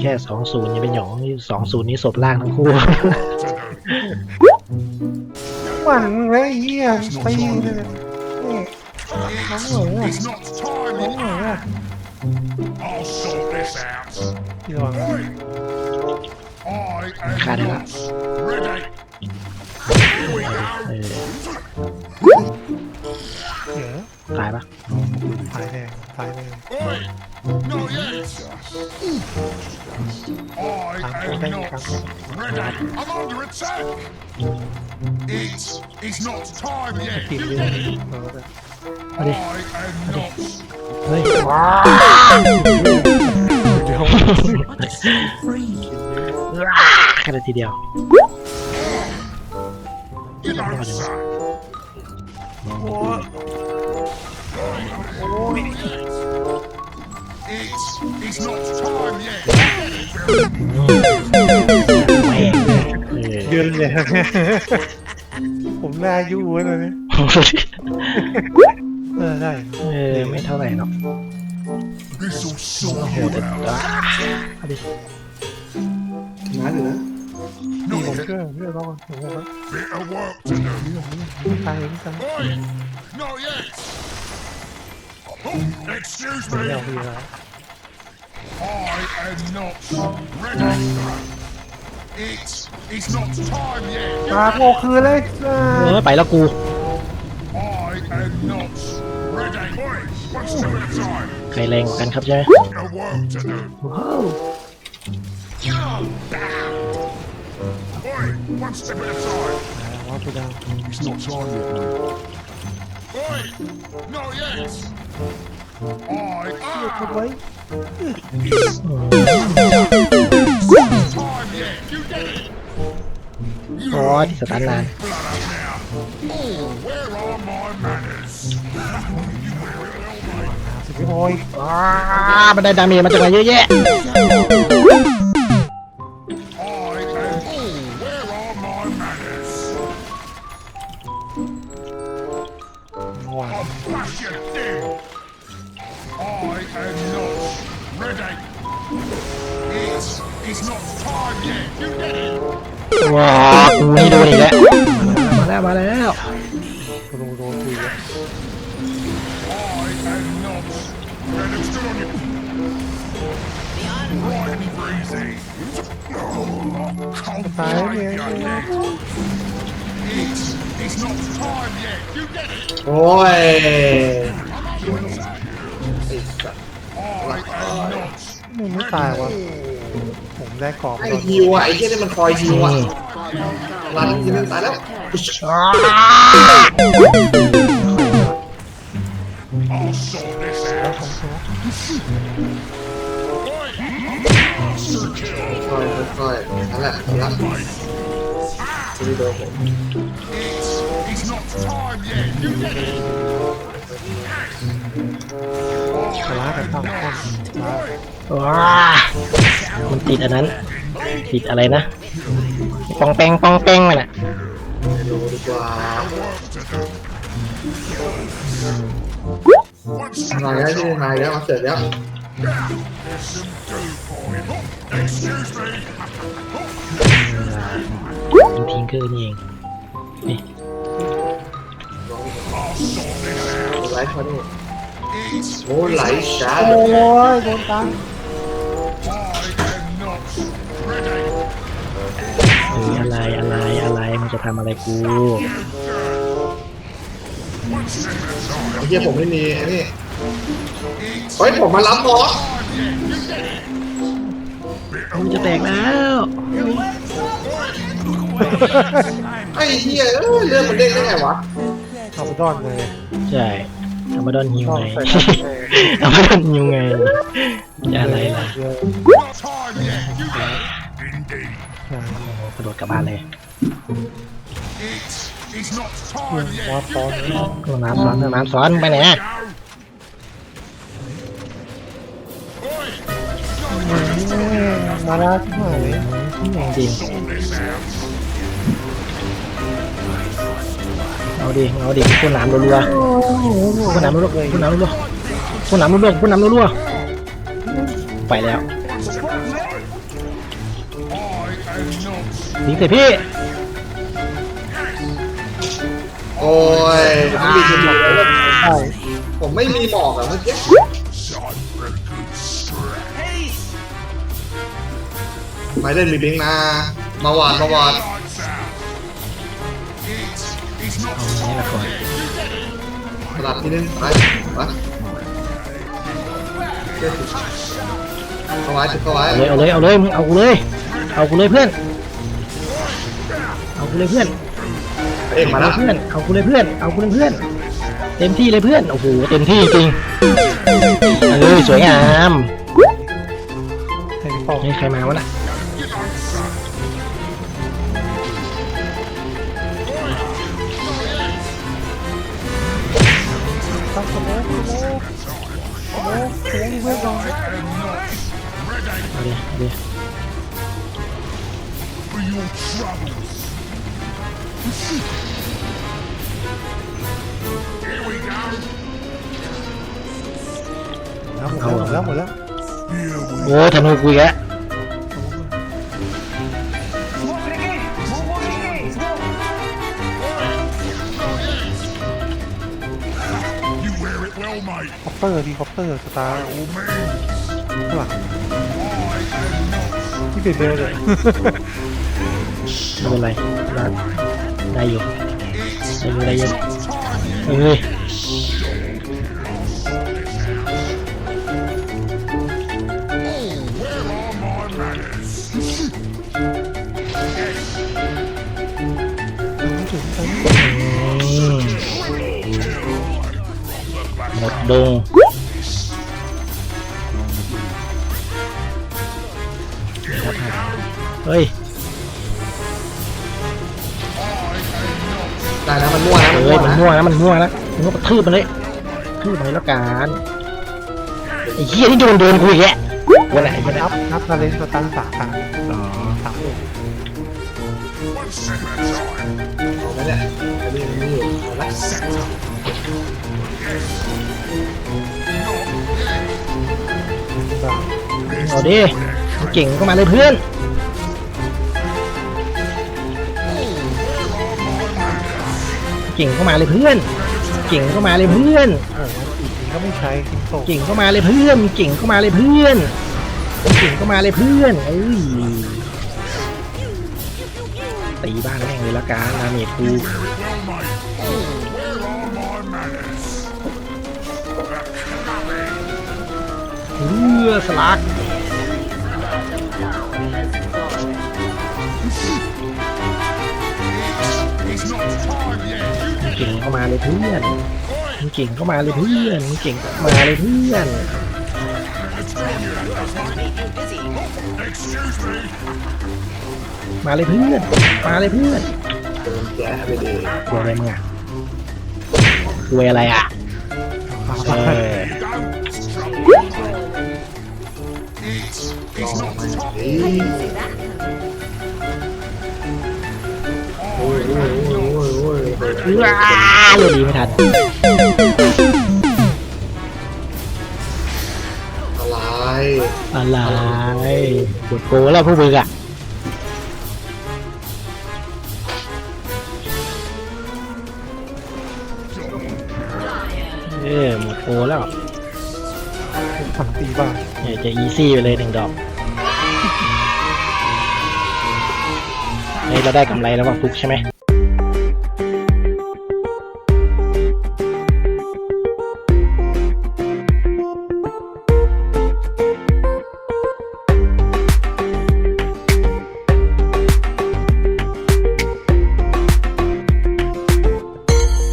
แค่สองศูนย์ยังเป็นหยองสองศูนย์นี้ศพล่างทั้งคู่ หวั่นเลยไอ้เฮียตีเลยนี่น้องเหนือ It's not time น้องเหนื yet. อ I'll sort this out. พี่ลอง I am Cut it not out. ready. Here we go. เออ เหนือตายปะตายแน่ตายแน่ Oi, not yet. I am not ready. I'm under attack. It is not time ผิด yet. เล You ย get it? เออ I am not เฮ้ยเดี๋ยวว้ากันเลยทีเดียว You don't say. โอ้ เออเดือนเลยผมน่ายุ่งเลยเนี่ยเออได้เออไม่เท่าไหร่หรอก This'll โอ้ sort โห you แต่ out. ว้าเอาดิมาอยู่นะพี่ Not ผม yet. เชื่อเชื่อเขาผมว่า Bit of work to do. ตายไม่ตาย Oi, not yet. Oh, excuse ผมไม่ me. เอาพี่แล้ว I am not ready. It is not time yet. ตาโง่คืนเลยอ่าเออไปแล้วกู I am not ready. Oi, one step at a time. ใครแรงกว่ากันครับใช่ไหม Bit of work to do. ว้าว Oi, one step at a time. ว่าไปดาว It's not time yet, mate. Oi, not yet. ทำไมโอ้ยสตาร์นานสิพี่พอยอ้ามันได้ดามีมาจากไหนเยอะแยะว้าว bash you dead. I am not ready. It is not time yet. You get it? ว้ากูไม่โดนอีกแล้ว มาแล้วมาแล้ว โดนโดนคุยอ่ะ I am not ready. Still on you. Right and breezy. Oh, can't Fire, fight yeah, you yeah. yet. It is not time yet. You get it? โอ้ย I'm under attack. ไอ้สัตว์ I am not มึงไม่ตายวะผมได้กรอบไอ้ฮิวอะไอ้เหี้ยนี่มันคอยฮิวอะรันยิงตายแล้ว I'll sort this out. Oi! Monster kill! ค่อยๆค่อยๆนั่นแหละนั่นแหละดูโดนผม It is not time yet. You get it? ชนะกันตั้งต้น Oi! ว้ามันติดอันนั้น ติดอะไรนะ ปองแปงปองแปงมันอะดูดีกว่า One step มา at แล้ว a ที่ time. มาแล้วมาเสร็จแล้ว There's some do for you. Oh, excuse me. ยิงทิ้งคือนี่เองนี่ I'll sort this out. ไลฟ์เขานี่ It โอ้ไหลช้าโอ้ยโดนตัง I am not ready. เอออะไรอะไรอะไรมันจะทำอะไรกู One step at a time. ไอ้เหี้ยผมไม่มีไอ้นี่ It เฮ้ยผมมารับบอสมันจะแตกแล้วไอ้เหี้ยเอ้ยเรื่องมันเด้งได้ไงวะเอาไปดอนเลย ใช่ อามาดอนฮิวชอบไงใส่ตังค์เลยอามาดอนฮิวไงจะอะไรล่ะเยอะ not time yet. You get it? Indeed. ใช่กระโดดกลับบ้านเลย It is not time ว่า yet. ตอนนี้ลงน้ำซ้อนลงน้ำซ้อนไปไหนอะ Go. Oi! มาแล้วที่ไหนจริง เอาดิเอาดิพ่นน้ำรัวๆพ่นน้ำรัวๆพ่นน้ำรัวๆพ่นน้ำรัวๆพ่นน้ำรัวๆไปแล้ว One step at a not ทิ้งเสร็จพี่ โอ้ยมันมีคนบอกแล้วใช่ผมไม่มีหมอกอะเมื่อกี้ไม่เล่นมีบิงนะ มาหวานมาหวาน สลับที่นึงไปไปเชื่อสิเข้าไว้จุดเข้าไว้เอาเลยเอาเลยเอาเลยมึงเอากูเลย เอากูเลยเพื่อน เอากูเลยเพื่อนเอ็มมาเอาแล้วเพื่อนเอากูเลยเพื่อนเอากูเลยเพื่อน เต็มที่เลยเพื่อนโอ้โหเต็มที่จริงเออสวยงามใครเป่านี่ใครมาวะน่ะ ตั้งสโมกสโมกสโมกสโเตอร์ดีคอปเตอร์สตาร์ By all means. ข้างหลัง I am not ที่เปลี่ยนเบลเลยไม่เป็นไรได้ได้อยู่ได้อยู่ได้อยู่ time. เอ้ย Where are my manners? ไม่ถึงไป หมดดงเฮ้ย ได้แล้วมันมั่วนะมันเอ้มั่วยมันนะมั่วนะมันมั่วนะมึงก็กระทืบมันเลยกระทืบมันเลยแล้วกันไอ้เหี้ยนี่โดนโดนกูอีกแกวันไหนวันไหนนับนับนาเลนสตาร์สามครั้งอ๋อสามลูก เอาไหมเนี่ยอันนี้มันมีอยู่เอาละสามเอาดิเก่งก็มาเลยเพื่อน เก่งก็มาเลยเพื่อน เก่งก็มาเลยเพื่อนอ้โหอีกทีก็ไม่ใช้คิงเก่งก็มาเลยเพื่อน เก่งก็มาเลยเพื่อน เก่งก็มาเลยเพื่อนเอ้ย ตีบ้านแม่งเลยละกันนาเมจกูเรือสลัก It's not time yet. มึงเก่งก็มาเลยเพื่อนมึงเก่งก็มาเลยเพื่อนมึงเก่งมาเลยเพื่อน มาเลยเพื่อน มาเลยเพื่อนโดนแกไปดีกลัวอะไรมึงอะกลัวอะไรอะเออ It is ลองมาเฮ้ยโอ้ยโอ้ยโอ้ยโอ้ยโอ้ยว้าเลยดีไม่ทันอะไรอะไรปวดโกแล้วพวกมึงอะ ออหมดโกแล้วฝั่งตีบ้างเนี่ยจะอีซี่ไปเลยหนึ่งดอกเฮ้ยเราได้กำไรแล้วว่าฟุกใช่ไหม